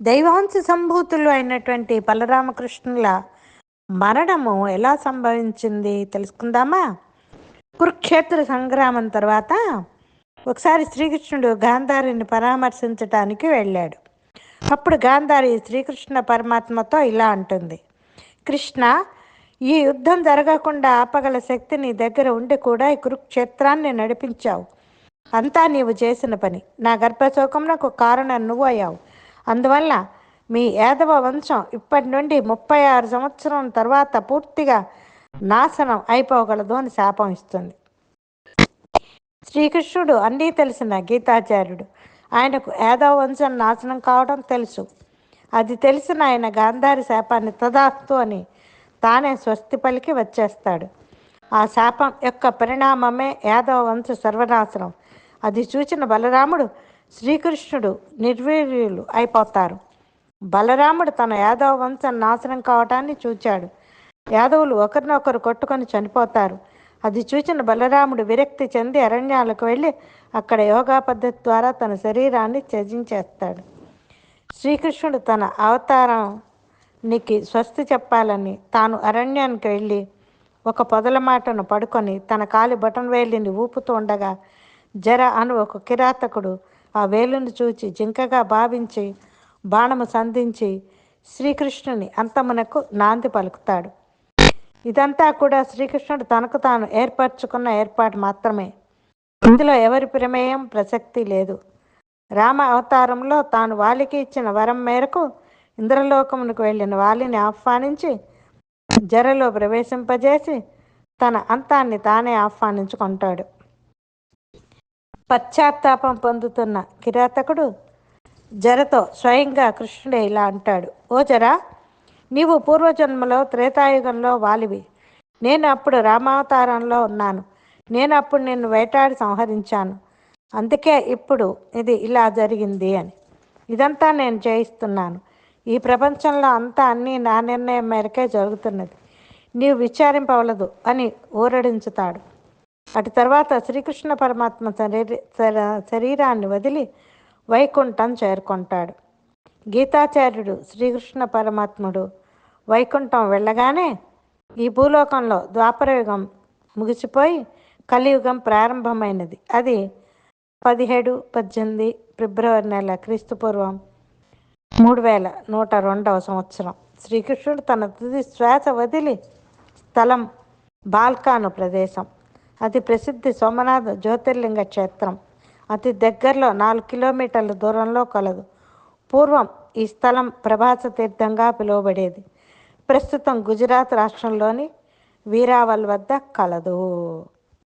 దైవాంశ సంభూతులు అయినటువంటి బలరామకృష్ణుల మరణము ఎలా సంభవించింది తెలుసుకుందామా? కురుక్షేత్ర సంగ్రామం తర్వాత ఒకసారి శ్రీకృష్ణుడు గాంధారిని పరామర్శించటానికి వెళ్ళాడు. అప్పుడు గాంధారి శ్రీకృష్ణ పరమాత్మతో ఇలా అంటుంది. కృష్ణ ఈ యుద్ధం జరగకుండా ఆపగల శక్తి నీ దగ్గర ఉండి కూడా ఈ కురుక్షేత్రాన్ని నడిపించావు. అంతా నీవు చేసిన పని. నా గర్భశోకం నాకు కారణం నువ్వు అయ్యావు అందువల్ల మీ యాదవ వంశం ఇప్పటి నుండి ముప్పై ఆరు సంవత్సరం తర్వాత పూర్తిగా నాశనం అయిపోగలదు అని శాపం ఇస్తుంది. శ్రీకృష్ణుడు అన్నీ తెలిసిన గీతాచార్యుడు. ఆయనకు యాదవ వంశం నాశనం కావడం తెలుసు. అది తెలిసిన ఆయన గాంధారి శాపాన్ని తదాస్తు అని తానే స్వస్తి పలికి వచ్చేస్తాడు. ఆ శాపం యొక్క పరిణామమే యాదవ వంశ సర్వనాశనం. అది చూచిన బలరాముడు శ్రీకృష్ణుడు నిర్వీర్యులు అయిపోతారు. బలరాముడు తన యాదవ వంశం నాశనం కావటాన్ని చూచాడు. యాదవులు ఒకరినొకరు కొట్టుకొని చనిపోతారు. అది చూచిన బలరాముడు విరక్తి చెంది అరణ్యాలకు వెళ్ళి అక్కడ యోగా పద్ధతి ద్వారా తన శరీరాన్ని త్యజించేస్తాడు. శ్రీకృష్ణుడు తన అవతారానికి స్వస్తి చెప్పాలని తాను అరణ్యానికి వెళ్ళి ఒక పొదల మాటను పడుకొని తన కాలి బటన్ వేలిని ఊపుతూ ఉండగా జర అను ఒక కిరాతకుడు ఆ వేలును చూచి జింకగా భావించి బాణము సంధించి శ్రీకృష్ణుని అంతమునకు నాంది పలుకుతాడు. ఇదంతా కూడా శ్రీకృష్ణుడు తనకు తాను ఏర్పరచుకున్న ఏర్పాటు మాత్రమే. ఇందులో ఎవరి ప్రమేయం ప్రసక్తి లేదు. రామ అవతారంలో తాను వాలికి ఇచ్చిన వరం మేరకు ఇంద్రలోకమునకు వెళ్ళిన వాలిని ఆహ్వానించి జరలో ప్రవేశింపజేసి తన అంతాన్ని తానే ఆహ్వానించుకుంటాడు. పశ్చాత్తాపం పొందుతున్న కిరాతకుడు జరతో స్వయంగా కృష్ణుడే ఇలా అంటాడు ఓ జరా నీవు పూర్వజన్మలో త్రేతాయుగంలో వాలివి. నేను అప్పుడు రామావతారంలో ఉన్నాను. నేను అప్పుడు నిన్ను వేటాడి సంహరించాను. అందుకే ఇప్పుడు ఇది ఇలా జరిగింది అని. ఇదంతా నేను చేయిస్తున్నాను. ఈ ప్రపంచంలో అంతా అన్నీ నా నిర్ణయం మేరకే జరుగుతున్నది. నీవు విచారింపవలదు అని ఊరడించుతాడు అటు తర్వాత శ్రీకృష్ణ పరమాత్మ శరీర శరీరాన్ని వదిలి వైకుంఠం చేరుకుంటాడు. గీతాచార్యుడు శ్రీకృష్ణ పరమాత్ముడు వైకుంఠం వెళ్ళగానే ఈ భూలోకంలో ద్వాపరయుగం ముగిసిపోయి కలియుగం ప్రారంభమైనది. అది పదిహేడు పద్దెనిమిది ఫిబ్రవరి నెల క్రీస్తుపూర్వం మూడు వేల నూట రెండవ సంవత్సరం. శ్రీకృష్ణుడు తన తుది శ్వాస వదిలి స్థలం బాల్కాను ప్రదేశం. అతి ప్రసిద్ధి సోమనాథ జ్యోతిర్లింగ క్షేత్రం. అతి దగ్గరలో నాలుగు కిలోమీటర్ల దూరంలో కలదు. పూర్వం ఈ స్థలం ప్రభాస తీర్థంగా పిలువబడేది. ప్రస్తుతం గుజరాత్ రాష్ట్రంలోని వీరావల్ వద్ద కలదు.